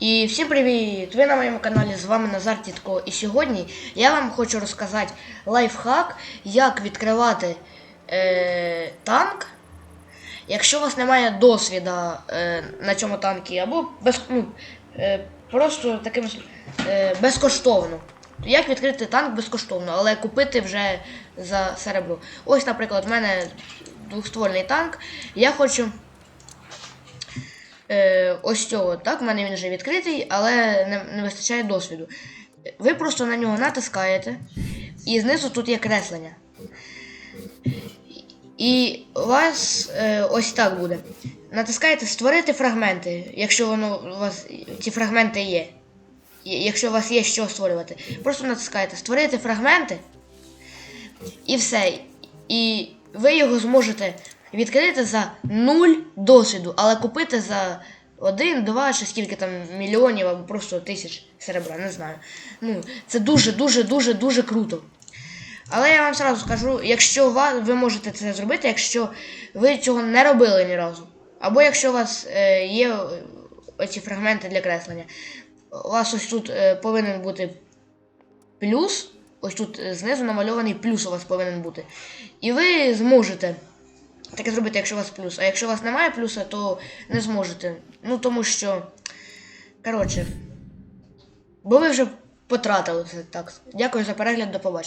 І всім привіт! Ви на моєму каналі з вами Назар Тітко. І сьогодні я вам хочу розказати лайфхак, як відкривати е, танк, якщо у вас немає досвіду е, на цьому танку, або без, ну, е, просто таким е, безкоштовно. Як відкрити танк безкоштовно, але купити вже за серебро. Ось, наприклад, в мене двохствольний танк. Я хочу е, ось цього. Так, в мене він вже відкритий, але не, не вистачає досвіду. Ви просто на нього натискаєте, і знизу тут є креслення. І у вас е, ось так буде. Натискаєте створити фрагменти, якщо воно у вас ці фрагменти є. Якщо у вас є що створювати. Просто натискаєте створити фрагменти. І все. І ви його зможете відкрити за 0 досвіду, але купити за 1, 2 чи скільки там мільйонів або просто тисяч серебра, не знаю. Ну, це дуже, дуже, круто. Але я вам сразу скажу, якщо ви можете це зробити, якщо ви цього не робили ні разу. Або якщо у вас е, є оці фрагменти для креслення. У вас ось тут е, повинен бути плюс. Ось тут е, знизу намальований плюс у вас повинен бути. І ви зможете таке зробити, якщо у вас плюс. А якщо у вас немає плюса, то не зможете. Ну тому що. Коротше. Бо ви вже потратили все так. Дякую за перегляд, до побачення.